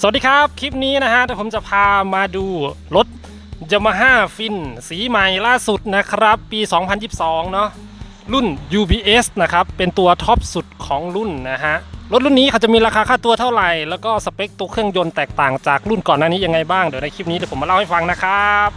สวัสดีครับ คลิปนี้นะฮะเดี๋ยวผมจะพามาดูรถ Yamaha Fin สีใหม่ล่าสุดนะครับ ปี 2022 เนาะรุ่น UBS นะครับ เป็นตัวท็อปสุดของรุ่นนะฮะ รถรุ่นนี้เขาจะมีราคาค่าตัวเท่าไหร่ แล้วก็สเปคตัวเครื่องยนต์แตกต่างจากรุ่นก่อนหน้านี้ยังไงบ้าง เดี๋ยวในคลิปนี้เดี๋ยวผมมาเล่าให้ฟังนะครับ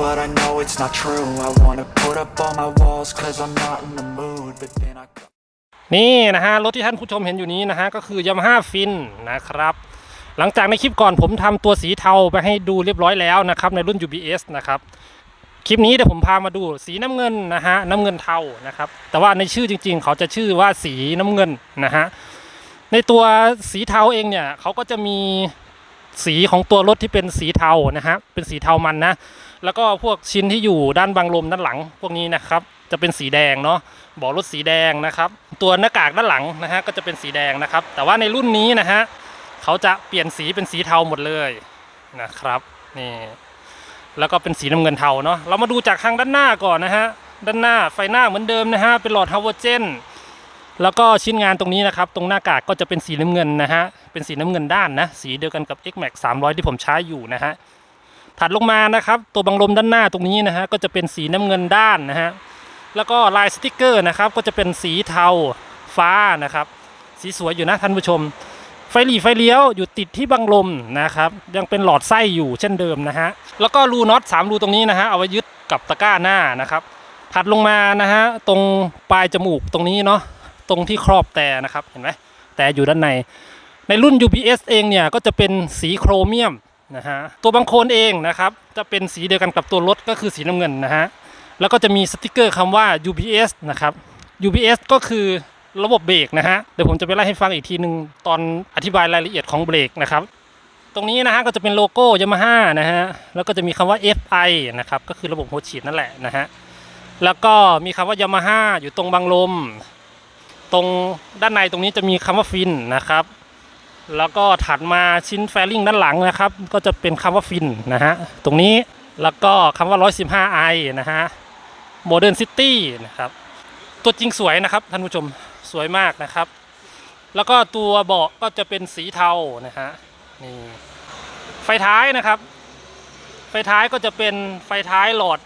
but I know it's not true I wanna put up all my walls, cause I'm not in the mood But then I นี่นะฮะรถที่ท่านผู้ชมเห็นอยู่นี้นะฮะก็คือ Yamaha Fin นะครับหลังจากในคลิปก่อนผมทำตัวสีเทาไปให้ดูเรียบร้อยแล้วนะครับในรุ่น UBS นะครับคลิปนี้เดี๋ยวผมพามาดูสีน้ำเงินนะฮะน้ำเงินเทานะครับแต่ว่าในชื่อจริง ๆ เขาจะชื่อว่าสีน้ำเงินนะฮะในตัวสีเทาเองเนี่ยเขาก็จะมีสีของตัวรถที่เป็นสีเทานะฮะเป็นสีเทามันนะ แล้วก็พวกชิ้นที่อยู่ด้านบังลมด้านหลัง พวกนี้นะครับจะเป็นสีแดงเนาะบอกรถสีแดงนะครับ ตัวหน้ากากด้านหลังนะฮะก็จะเป็นสีแดงนะครับ แต่ว่าในรุ่นนี้นะฮะเขาจะเปลี่ยนสีเป็นสีเทาหมดเลยนะครับนี่แล้วก็เป็นสีน้ำเงินเทาเนาะเรามาดูจากทางด้านหน้าก่อนนะฮะด้านหน้าไฟหน้าเหมือนเดิมนะฮะเป็นหลอดฮาวเจนแล้วก็ชิ้นงานตรงนี้นะครับ ตรงหน้ากากก็จะเป็นสีน้ำเงินนะฮะเป็นสีน้ำเงินด้านนะสีเดียวกันกับ X Max 300 ที่ผมใช้อยู่นะฮะ ถัดลงมานะครับ ตัวบังลมด้านหน้าตรงนี้นะฮะก็จะเป็นสีน้ำเงินด้านนะฮะแล้วก็ลายสติกเกอร์นะครับก็จะเป็นสีเทาฟ้านะครับ สีสวยอยู่นะท่านผู้ชม ไฟหลีไฟเลี้ยวอยู่ติดที่บังลมนะครับ ยังเป็นหลอดไส้อยู่เช่นเดิมนะฮะแล้วก็รูน็อต3รูตรงนี้นะฮะเอาไว้ยึดกับตะกร้าหน้านะครับถัดลงมานะฮะตรงปลายจมูกตรงนี้เนาะตรงที่ครอบแต่นะครับเห็นไหมแต่อยู่ด้านใน ในรุ่น UPS เองเนี่ยก็จะเป็นสีโครเมียม นะฮะตัวบางโคนเองนะครับจะเป็นสีเดียวกันกับตัวรถก็คือสีน้ำเงินนะฮะแล้วก็จะมีสติกเกอร์คำว่า UPS นะครับ UPS ก็คือระบบเบรกนะฮะเดี๋ยวผมจะไปไล่ให้ฟังอีกทีหนึ่งตอนอธิบายรายละเอียดของเบรกนะครับตรงนี้นะฮะก็จะเป็นโลโก้ยามาฮ่านะฮะแล้วก็จะมีคำว่า FI นะครับก็คือระบบหัวฉีดนั่นแหละนะฮะแล้วก็มีคำว่ายามาฮ่าอยู่ตรงบังลม ตรงด้านในตรงนี้จะมีคำว่าฟินนะครับ แล้วก็ถัดมาชิ้นแฟลิงด้านหลังนะครับ ก็จะเป็นคำว่าฟินนะฮะ ตรงนี้แล้วก็คำว่า 115i นะฮะ Modern City นะครับ ตัวจริงสวยนะครับท่านผู้ชมสวยมากนะครับ แล้วก็ตัวเบาะก็จะเป็นสีเทานะฮะนี่ไฟท้ายนะครับ ไฟท้ายก็จะเป็นไฟท้ายหลอด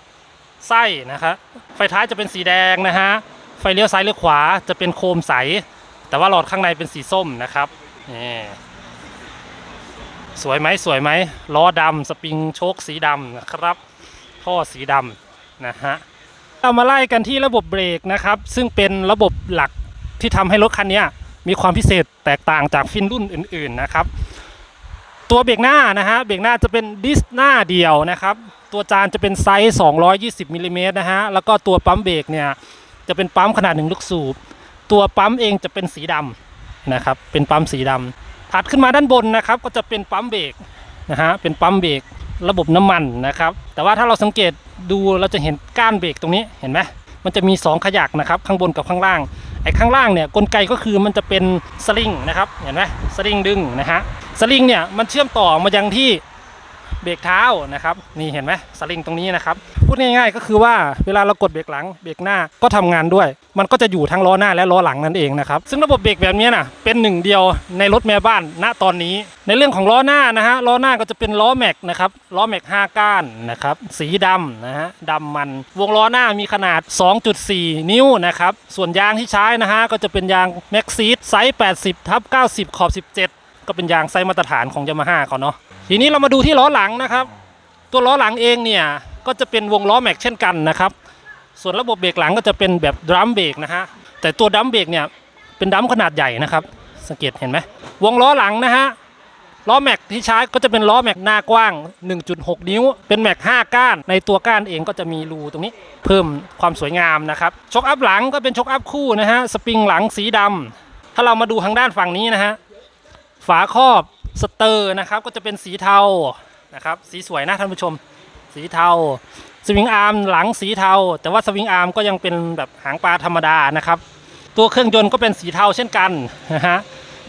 ไส้นะครับไฟท้ายจะเป็นสีแดงนะฮะไฟเลี้ยวซ้ายเลี้ยวขวาจะเป็นโคมใส แต่ว่าหลอดข้างในเป็นสีส้มนะครับ นี่สวยไหมสวยไหมล้อดำสปริงโชคสีดำนะครับ ท่อสีดำนะฮะเรามาไล่กันที่ระบบเบรกนะครับ ซึ่งเป็นระบบหลักที่ทำให้รถคันนี้มีความพิเศษแตกต่างจากฟินรุ่นอื่น ๆนะครับ ตัวเบรกหน้านะฮะเบรกหน้าจะเป็นดิสหน้าเดียวนะครับ ตัวจานจะเป็นไซส์ 220มิลลิเมตรนะฮะแล้วก็ตัวปั๊มเบรกเนี่ยจะเป็นปั๊มขนาดหนึ่งลูกสูบ ตัวปั๊มเองจะเป็นสีดำ นะครับ เป็นปั๊มสีดำถัดขึ้นมาด้านบนนะครับ ก็จะเป็นปั๊มเบรกนะฮะเป็นปั๊มเบรกระบบน้ำมันนะครับ แต่ว่าถ้าเราสังเกตดูเราจะเห็นก้านเบรกตรงนี้เห็นไหมมันจะมี 2 ขยักนะครับ ข้างบนกับข้างล่างไอ้ข้างล่างเนี่ยกลไกก็คือมันจะเป็นสลิงนะครับเห็นไหมสลิงดึงนะฮะสลิงเนี่ยมันเชื่อมต่อมายังที่ เบรกเท้านะครับนี่เห็นไหมสลิงตรงนี้นะครับพูดง่ายๆก็คือว่าเวลาเรากดเบรกหลังเบรกหน้าก็ทำงานด้วย มันก็จะอยู่ทั้งล้อหน้าและล้อหลังนั่นเองนะครับซึ่งระบบเบรกแบบนี้นะเป็นหนึ่งเดียวในรถแม่บ้านณตอนนี้ ในเรื่องของล้อหน้านะฮะล้อหน้าก็จะเป็นล้อแม็กนะครับล้อแม็ก5ก้านนะครับสีดำนะฮะดำมันวงล้อหน้ามีขนาด 2.4 นิ้วนะครับส่วนยางที่ใช้นะฮะก็จะเป็นยางแม็กซีดไซส์ 80ทับ90 ขอบ 17 ก็เป็นยางไซส์มาตรฐานของยามาฮ่าเขาเนาะทีนี้เรามาดูที่ล้อหลังนะครับ ตัวล้อหลังเองเนี่ยก็จะเป็นวงล้อแม็กเช่นกันนะครับ ส่วนระบบเบรกหลังก็จะเป็นแบบดรัมเบรกนะฮะแต่ตัวดรัมเบรกเนี่ยเป็นดรัมขนาดใหญ่นะครับ สังเกตเห็นไหมวงล้อหลังนะฮะล้อแม็กที่ใช้ก็จะเป็นล้อแม็กหน้ากว้าง 1.6 นิ้ว เป็นแม็ก 5 ก้าน ในตัวก้านเองก็จะมีรูตรงนี้ เพิ่มความสวยงามนะครับชกอัพหลังก็เป็นชกอัพคู่นะฮะ สปริงหลังสีดำถ้าเรามาดูทางด้านฝั่งนี้นะฮะ ฝาครอบสเตอร์นะครับก็จะเป็นสีเทานะครับสีสวยนะท่านผู้ชม สีเทาสวิงอาร์มหลังสีเทา แต่ว่าสวิงอาร์มก็ยังเป็นแบบหางปลาธรรมดานะครับตัวเครื่องยนต์ก็เป็นสีเทาเช่นกันนะฮะ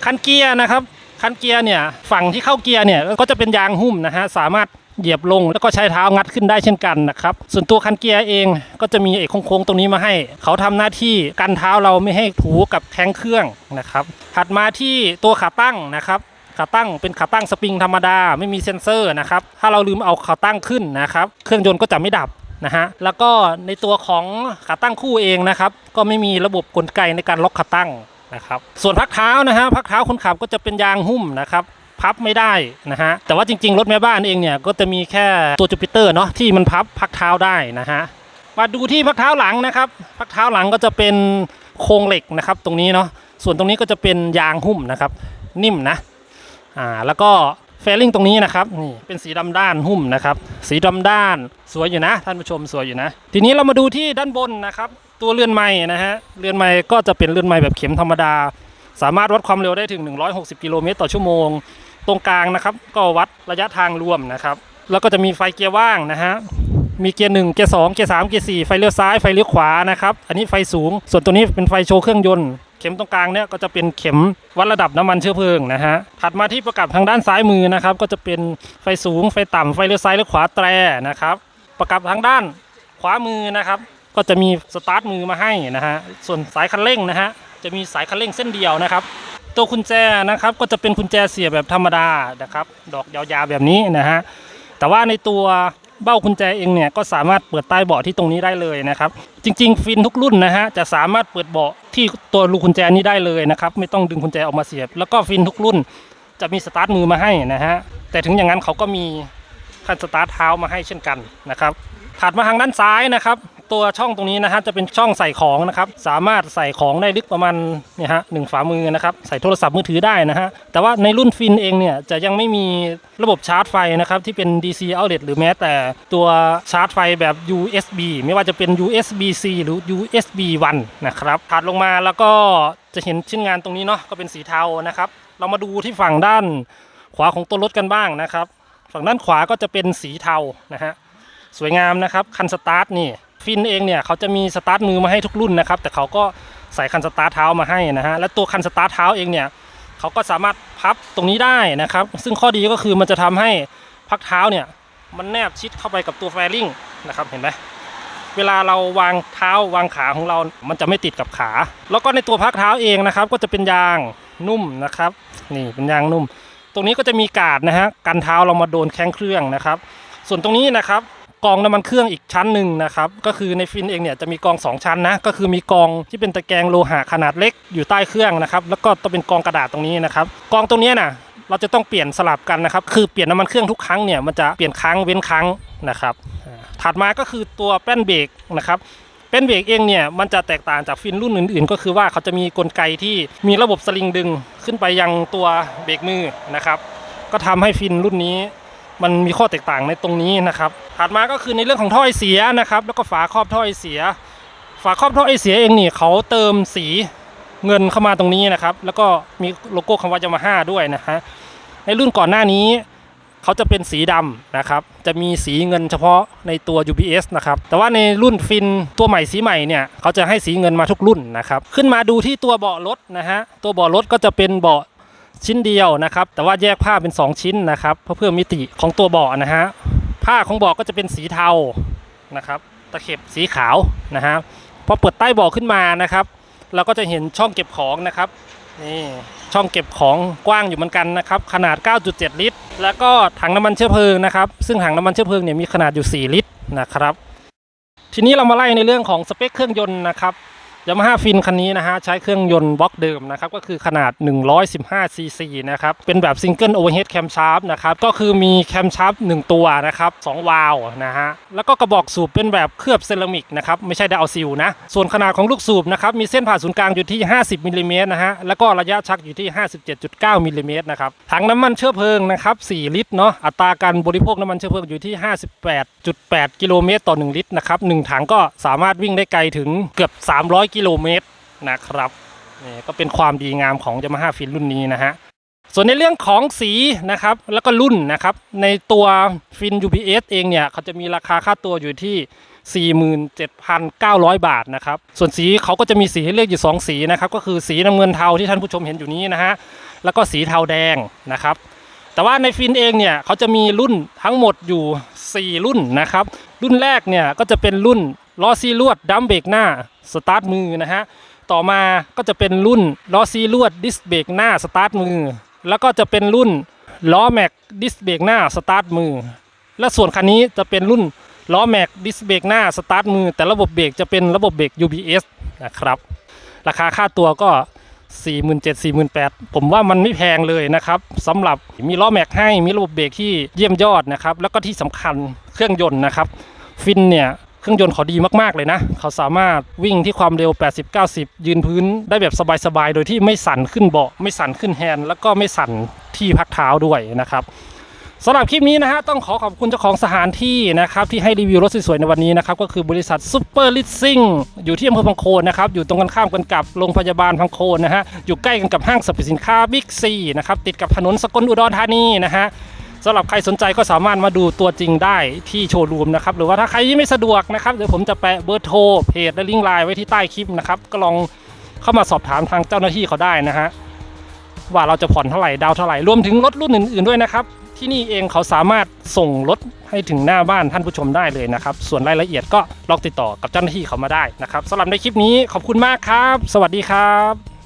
คันเกียร์นะครับคันเกียร์เนี่ยฝั่งที่เข้าเกียร์เนี่ยก็จะเป็นยางหุ้มนะฮะสามารถ เหยียบลง แล้วก็ใช้เท้างัดขึ้นได้เช่นกันนะครับ ส่วนตัวคันเกียร์เองก็จะมีไอ้โค้งๆตรงนี้มาให้ เขาทำหน้าที่กันเท้าเราไม่ให้ถูกับแข้งเครื่องนะครับถัดมาที่ตัวขาตั้งนะครับขาตั้งเป็นขาตั้งสปริงธรรมดาไม่มีเซ็นเซอร์นะครับถ้าเราลืมเอาขาตั้งขึ้นนะครับเครื่องยนต์ก็จะไม่ดับนะฮะแล้วก็ในตัวของขาตั้งคู่เองนะครับก็ไม่มีระบบกลไกในการล็อกขาตั้งนะครับส่วนพักเท้านะฮะพักเท้าคนขับก็จะเป็นยางหุ้มนะครับ พับไม่ได้นะฮะแต่ว่าจริง ๆ รถแม่บ้านเองเนี่ยก็จะมีแค่ตัวจูปิเตอร์เนาะที่มันพับพักเท้าได้นะฮะมาดูที่พักเท้าหลังนะครับพักเท้าหลังก็จะเป็นโครงเหล็กนะครับ ตรงนี้เนาะส่วนตรงนี้ก็จะเป็นยางหุ้มนะครับ นิ่มนะอ่าแล้วก็เฟลลิ่งตรงนี้นะครับนี่เป็นสีดำด้านหุ้มนะครับ สีดำด้านสวยอยู่นะ ท่านผู้ชมสวยอยู่นะ ทีนี้เรามาดูที่ด้านบนนะครับ ตัวเรือนไม้นะฮะเรือนไม้ก็จะเป็นเรือนไม้แบบเข็มธรรมดา สามารถวัดความเร็วได้ถึง 160 กิโลเมตรต่อชั่วโมง ตรงกลางนะครับ ก็วัดระยะทางรวมนะครับ แล้วก็จะมีไฟเกียร์ว่างนะฮะมีเกียร์หนึ่งเกียร์สองเกียร์สามเกียร์สี่ไฟเลี้ยวซ้ายไฟเลี้ยวขวานะครับ อันนี้ไฟสูง ส่วนตัวนี้เป็นไฟโชว์เครื่องยนต์ เข็มตรงกลางเนี่ยก็จะเป็นเข็มวัดระดับน้ำมันเชื้อเพลิงนะฮะ ถัดมาที่ประกับทางด้านซ้ายมือนะครับ ก็จะเป็นไฟสูงไฟต่ำไฟเลี้ยวซ้ายเลี้ยวขวาแตรนะครับ ประกับทางด้านขวามือนะครับ ก็จะมีสตาร์ทมือมาให้นะฮะ ส่วนสายคันเร่งนะฮะ จะมีสายคันเร่งเส้นเดียวนะครับ ตัวกุญแจนะครับก็จะเป็นกุญแจเสียบแบบธรรมดานะครับ ดอกยาวๆแบบนี้นะฮะแต่ว่าในตัวเบ้ากุญแจเองเนี่ยก็สามารถเปิดใต้เบาะที่ตรงนี้ได้เลยนะครับ จริง ๆ ฟินทุกรุ่นนะฮะจะสามารถเปิดเบาะที่ตัวลูกกุญแจนี้ได้เลยนะครับ ไม่ต้องดึงกุญแจออกมาเสียบ แล้วก็ฟินทุกรุ่นจะมีสตาร์ทมือมาให้นะฮะแต่ถึงอย่างนั้นเขาก็มีคันสตาร์ทเท้ามาให้เช่นกันนะครับถัดมาทางด้านซ้ายนะครับ ตัวช่องตรงนี้นะฮะจะเป็นช่องใส่ของนะครับสามารถใส่ของได้ลึกประมาณเนี่ยฮะหนึ่งฝ่ามือนะครับใส่โทรศัพท์มือถือได้นะฮะแต่ว่าในรุ่นฟินเองเนี่ยจะยังไม่มีระบบชาร์จไฟนะครับที่เป็น DC outlet หรือแม้แต่ตัวชาร์จไฟแบบ USB ไม่ว่าจะเป็น USB-C หรือ USB 1นะครับถัดลงมาแล้วก็จะเห็นชิ้นงานตรงนี้เนาะก็เป็นสีเทานะครับเรามาดูที่ฝั่งด้านขวาของตัวรถกันบ้างนะครับ ฝั่งด้านขวาก็จะเป็นสีเทานะฮะสวยงามนะครับคันสตาร์ทนี่ ฟินเองเนี่ยเขาจะมีสตาร์ทมือมาให้ทุกรุ่นนะครับแต่เขาก็ใส่คันสตาร์ทเท้ามาให้นะฮะและตัวคันสตาร์ทเท้าเองเนี่ยเขาก็สามารถพับตรงนี้ได้นะครับ ซึ่งข้อดีก็คือมันจะทำให้พักเท้าเนี่ยมันแนบชิดเข้าไปกับตัวแฟริ่งนะครับเห็นไหมเวลาเราวางเท้าวางขาของเรา มันจะไม่ติดกับขา แล้วก็ในตัวพักเท้าเองนะครับ ก็จะเป็นยางนุ่มนะครับ นี่เป็นยางนุ่ม ตรงนี้ก็จะมีกาดนะฮะกันเท้าเรามาโดนแข้งเครื่องนะครับ ส่วนตรงนี้นะครับ กองน้ำมันเครื่องอีกชั้นหนึ่งนะครับก็คือในฟินเองเนี่ยจะมีกอง 2 ชั้นนะก็คือมีกองที่เป็นตะแกรงโลหะขนาดเล็กอยู่ใต้เครื่องนะครับแล้วก็ต้องเป็นกองกระดาษตรงนี้นะครับกองตรงนี้นะเราจะต้องเปลี่ยนสลับกันนะครับคือเปลี่ยนน้ำมันเครื่องทุกครั้งเนี่ยมันจะเปลี่ยนครั้งเว้นครั้งนะครับถัดมาก็คือตัวแป้นเบรกนะครับแป้นเบรกเองเนี่ยมันจะแตกต่างจากฟินรุ่นอื่นๆ ก็คือว่าเขาจะมีกลไกที่มีระบบสลิงดึงขึ้นไปยังตัวเบรกมือนะครับ ก็ทำให้ฟินรุ่นนี้ มันมีข้อแตกต่างในตรงนี้นะครับถัดมาก็คือในเรื่องของท่อไอเสียนะครับ แล้วก็ฝาครอบท่อไอเสีย ฝาครอบท่อไอเสียเองนี่เขาเติมสีเงินเข้ามาตรงนี้นะครับ แล้วก็มีโลโก้คำว่ายามาฮ่าด้วยนะฮะในรุ่นก่อนหน้านี้เขาจะเป็นสีดำนะครับ จะมีสีเงินเฉพาะในตัว UPS นะครับ แต่ว่าในรุ่นฟินตัวใหม่สีใหม่เนี่ยเขาจะให้สีเงินมาทุกรุ่นนะครับ ขึ้นมาดูที่ตัวเบาะรถนะฮะ ตัวเบาะรถก็จะเป็นเบาะ ชิ้นเดียวนะครับ แต่ว่าแยกผ้าเป็น 2 ชิ้นนะครับ เพื่อเพิ่มมิติของตัวเบาะนะฮะผ้าของเบาะก็จะเป็นสีเทานะครับตะเข็บสีขาวนะฮะพอเปิดใต้เบาะขึ้นมานะครับ เราก็จะเห็นช่องเก็บของนะครับนี่ช่องเก็บของกว้างอยู่เหมือนกันนะครับ ขนาด 9.7 ลิตร แล้วก็ถังน้ำมันเชื้อเพลิงนะครับ ซึ่งถังน้ำมันเชื้อเพลิงเนี่ยมีขนาดอยู่ 4 ลิตรนะครับ ทีนี้เรามาไล่ในเรื่องของสเปคเครื่องยนต์นะครับ ยามาฮ่าฟินคันนี้นะฮะใช้เครื่องยนต์บล็อกเดิมนะครับก็คือขนาด 115 ซีซีนะครับเป็นแบบซิงเกิลโอเวอร์เฮดแคมชาร์ปนะครับก็คือมีแคมชาร์ป1ตัวนะครับ2วาล์วนะฮะแล้วก็กระบอกสูบเป็นแบบเคลือบเซรามิกนะครับไม่ใช่ไดเอาซิลนะส่วนขนาดของลูกสูบนะครับมีเส้นผ่าศูนย์กลางอยู่ที่ 50มิลลิเมตรนะฮะแล้วก็ระยะชักอยู่ที่ 57.9มิลลิเมตรนะครับถังน้ำมันเชื้อเพลิงนะครับ4ลิตรเนาะอัตราการบริโภคน้ำมันเชื้อเพลิงอยู่ที่ 58.8 กิโลเมตรต่อ 1 ลิตรนะครับหนึ่งถังก็สามารถวิ่งได้ไกลถึงเกือบ 300กิโลเมตรนะครับนี่ก็เป็นความดีงามของ Yamaha ฟินรุ่นนี้นะฮะส่วนในเรื่องของสีนะครับแล้วก็รุ่นนะครับในตัวฟิน UPS เองเนี่ยเขาจะมีราคาค่าตัวอยู่ที่ 47,900 บาทนะครับส่วนสีเขาก็จะมีสีให้เลือกอยู่ 2 สีนะครับก็คือสีน้ำเงินเทาที่ท่านผู้ชมเห็นอยู่นี้นะฮะแล้วก็สีเทาแดงนะครับแต่ว่าในฟินเองเนี่ยเขาจะมีรุ่นทั้งหมดอยู่ 4 รุ่นนะครับรุ่นแรกเนี่ยก็จะเป็นรุ่น ล้อซีลวดดัมเบรกหน้าสตาร์ทมือนะฮะต่อมาก็จะเป็นรุ่นล้อซีลวดดิสเบรกหน้าสตาร์ทมือ แล้วก็จะเป็นรุ่นล้อแม็กดิสเบรกหน้าสตาร์ทมือ และส่วนคันนี้จะเป็นรุ่นล้อแม็กดิสเบรกหน้าสตาร์ทมือ แต่ระบบเบรกจะเป็นระบบเบรก UBS นะครับราคาค่าตัวก็ 47 48ผมว่ามันไม่แพงเลยนะครับสำหรับมีล้อแม็กให้มีระบบเบรกที่เยี่ยมยอดนะครับ แล้วก็ที่สำคัญเครื่องยนต์นะครับ ฟินเนี่ย ครื่องยนต์เขาดีมาก ๆ เลยนะ เขาสามารถวิ่งที่ความเร็ว 80-90 ยืนพื้นได้แบบสบาย ๆ โดยที่ไม่สั่นขึ้นเบาะ ไม่สั่นขึ้นแฮนด์แล้วก็ไม่สั่นที่พักเท้าด้วยนะครับสำหรับคลิปนี้นะฮะต้องขอขอบคุณเจ้าของสถานที่นะครับที่ให้รีวิวรถสวยๆในวันนี้นะครับก็คือบริษัทซูเปอร์ลิสซิ่งอยู่ที่อำเภอพังโคนนะครับอยู่ตรงกันข้ามกันกับโรงพยาบาลพังโคนนะฮะอยู่ใกล้กันกับห้างสรรพสินค้าบิ๊กซีนะครับติดกับถนนสกลอุดรธานีนะฮะ สำหรับใครสนใจก็สามารถมาดูตัวจริงได้ที่โชว์รูมนะครับหรือว่าถ้าใครที่ไม่สะดวกนะครับเดี๋ยวผมจะแปะเบอร์โทรเพจและลิงก์ไลน์ไว้ที่ใต้คลิปนะครับก็ลองเข้ามาสอบถามทางเจ้าหน้าที่เขาได้นะฮะว่าเราจะผ่อนเท่าไหร่ดาวเท่าไหร่รวมถึงรถรุ่นอื่น ๆด้วยนะครับ ที่นี่เองเขาสามารถส่งรถให้ถึงหน้าบ้านท่านผู้ชมได้เลยนะครับ ส่วนรายละเอียดก็ลองติดต่อกับเจ้าหน้าที่เขามาได้นะครับสำหรับในคลิปนี้ขอบคุณมากครับ สวัสดีครับ